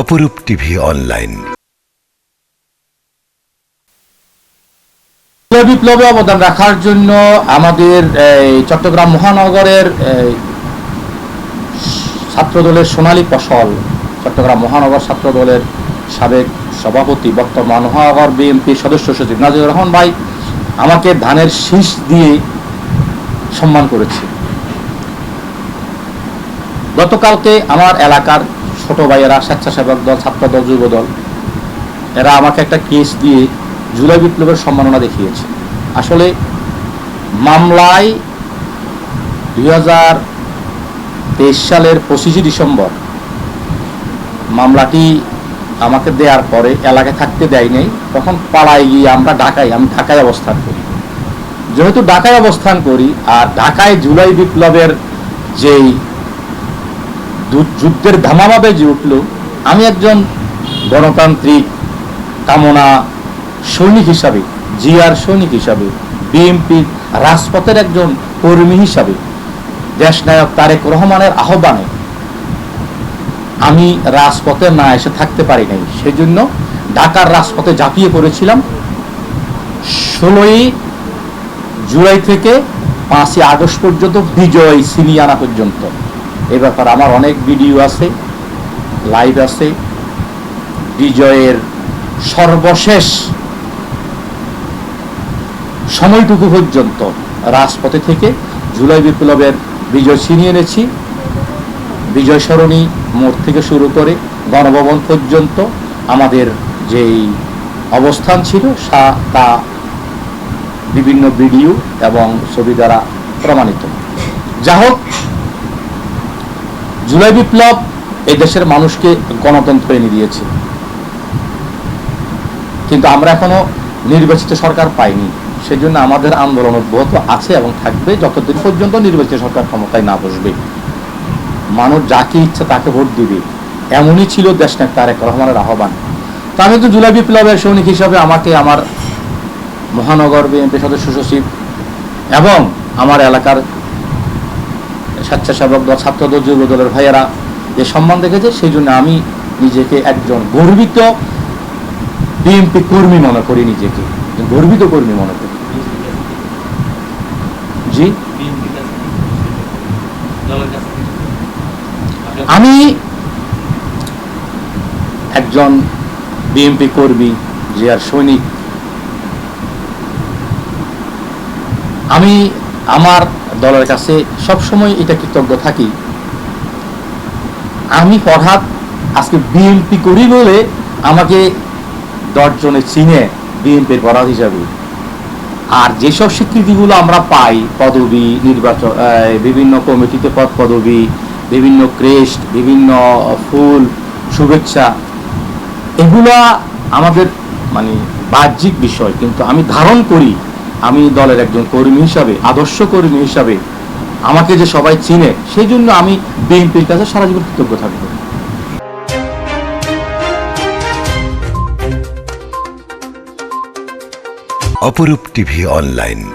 অপরূপ TV online. বিপ্লবে অবদান রাখার জন্য আমাদের চট্টগ্রাম মহানগরের ছাত্রদলের সোনালী ফসল, চট্টগ্রাম মহানগর ছাত্রদলের সাবেক সভাপতি, বর্তমান মহানগর বিএনপি সদস্য সচিব নাজির রহমান ভাই আমাকে ধানের শীষ দিয়ে সম্মান করেছে। গতকালকে আমার এলাকার ছোট ভাইয়েরা, স্বেচ্ছাসেবক দল ছাত্রদল যুবদল এরা আমাকে একটা কেস দিয়ে জুলাই বিপ্লবের সম্মাননা দেখিয়েছে। আসলে মামলায় দুই হাজার তেইশ সালের পঁচিশে ডিসেম্বর মামলাটি আমাকে দেওয়ার পরে, এলাকায় থাকতে দেয় নাই, তখন পাড়ায় গিয়ে আমরা ঢাকায়, আমি ঢাকায় অবস্থান করি। যেহেতু ঢাকায় অবস্থান করি, আর ঢাকায় জুলাই বিপ্লবের যেই যুদ্ধের ধামামা বেজে উঠল, আমি একজন গণতান্ত্রিক কামনা সৈনিক হিসাবে, জিয়ার সৈনিক হিসাবে, বিএনপির রাজপথের একজন কর্মী হিসাবে দেশনায়ক তারেক রহমানের আহ্বানে আমি রাজপথে না এসে থাকতে পারি নাই। সেজন্য ঢাকার রাজপথে ঝাঁপিয়ে পড়েছিলাম। ষোলোই জুলাই থেকে পাঁচই আগস্ট পর্যন্ত বিজয় সিনিয়ানা পর্যন্ত। এ ব্যাপারে আমার অনেক ভিডিও আছে লাইভ আছে। বিজয়ের সর্বশেষ সময়টুকু পর্যন্ত রাজপথে থেকে জুলাই বিপ্লবের বিজয় ছিনিয়ে এনেছি। বিজয় সরণী মোড় থেকে শুরু করে গণভবন পর্যন্ত আমাদের যেই অবস্থান ছিল তা বিভিন্ন ভিডিও এবং ছবি দ্বারা প্রমাণিত। যা হোক জুলাই বিপ্লব এই দেশের মানুষকে গণতন্ত্র এনে দিয়েছে। কিন্তু আমরা এখনও নির্বাচিত সরকার পাইনি। সেজন্য আমাদের আন্দোলন অব্যাহত আছে এবং থাকবে যতদিন পর্যন্ত নির্বাচিত সরকার ক্ষমতায় না বসবে। মানুষ যাকে ইচ্ছা তাকে ভোট দিবে। এমনই ছিল দেশ দেশনায়ক তারেক রহমানের আহ্বান। তো আমি তো জুলাই বিপ্লবের সৈনিক হিসাবে আমাকে আমার মহানগর বিএনপি সদস্য সচিব এবং আমার এলাকার স্বেচ্ছাসেবক দল, ছাত্রদল যুব দলের ভাইয়েরা যে সম্মান দেখেছে, সেই জন্য আমি নিজেকে একজন গর্বিত বিএনপি কর্মী মনে করি নিজেকে। গর্বিত কর্মী মনে করি। জি? আমি একজন বিএনপি কর্মী যে আর সৈনিক। আমি আমার দলের কাছে সবসময় এটা কৃতজ্ঞ থাকি। আমি ফরহাদ আজকে বিএনপি করি বলে আমাকে দশজনে চিনে বিএনপির পরাধ হিসাবে। আর যেসব স্বীকৃতিগুলো আমরা পাই, পদবি, নির্বাচন বিভিন্ন কমিটিতে পদ, পদবি, বিভিন্ন ক্রেস্ট, বিভিন্ন ফুল, শুভেচ্ছা, এগুলা আমাদের মানে বাহ্যিক বিষয়, কিন্তু আমি ধারণ করি আমি দলের একজন কর্মী হিসাবে, আদর্শ কর্মী হিসাবে আমাকে যে সবাই চিনে সেই জন্য আমি বিএনপির কাছে সারা জীবন কৃতজ্ঞ থাকব। অপরূপ টিভি অনলাইন।